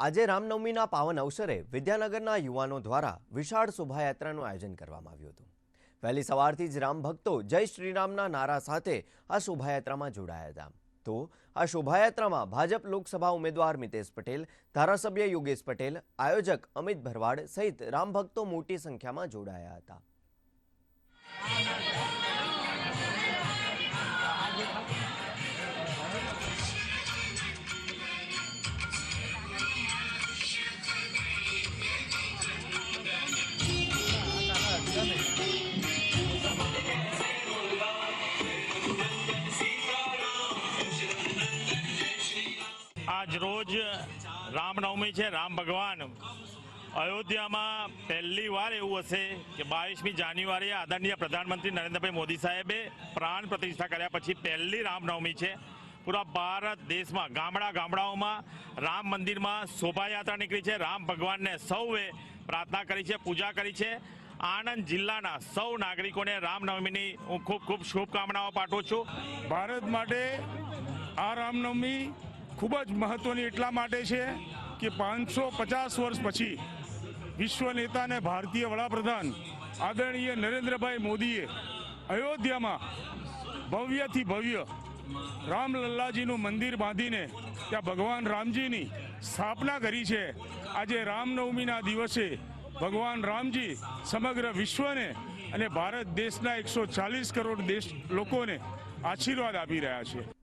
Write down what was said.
આજે રામનવમીના પાવન અવસરે વિદ્યાનગરના યુવાનો દ્વારા વિશાળ શોભાયાત્રાનું આયોજન કરવામાં આવ્યું હતું. વહેલી સવારથી જ રામ ભક્તો જય શ્રીરામના નારા સાથે આ શોભાયાત્રામાં જોડાયા હતા. તો આ શોભાયાત્રામાં ભાજપ લોકસભા ઉમેદવાર મિતેશ પટેલ, ધારાસભ્ય યોગેશ પટેલ, આયોજક અમિત ભરવાડ સહિત રામ ભક્તો મોટી સંખ્યામાં જોડાયા હતા. આજ રોજ રામનવમી છે, રામ ભગવાન. અયોધ્યામાં પહેલી વાર એવું હશે કે બાવીસમી જાન્યુઆરીએ આદરણીય પ્રધાનમંત્રી નરેન્દ્રભાઈ મોદી સાહેબે પ્રાણ પ્રતિષ્ઠા કર્યા પછી પહેલી રામનવમી છે. પૂરા ભારત દેશમાં, ગામડા ગામડાઓમાં રામ મંદિરમાં શોભાયાત્રા નીકળી છે. રામ ભગવાનને સૌએ પ્રાર્થના કરી છે, પૂજા કરી છે. આણંદ જિલ્લાના સૌ નાગરિકોને રામનવમીની હું ખૂબ ખૂબ શુભકામનાઓ પાઠવું છું. ભારત માટે આ રામનવમી ખૂબ જ મહત્વની એટલા માટે છે કે પાંચસો પચાસ વર્ષ પછી વિશ્વ નેતા અને ભારતીય વડાપ્રધાન આદરણીય નરેન્દ્રભાઈ મોદીએ અયોધ્યામાં ભવ્યથી ભવ્ય રામલલ્લાજીનું મંદિર બાંધીને ત્યાં ભગવાન રામજીની સ્થાપના કરી છે. આજે રામનવમીના દિવસે ભગવાન રામજી સમગ્ર વિશ્વને અને ભારત દેશના એકસો ચાલીસ કરોડ દેશ લોકોને આશીર્વાદ આપી રહ્યા છે.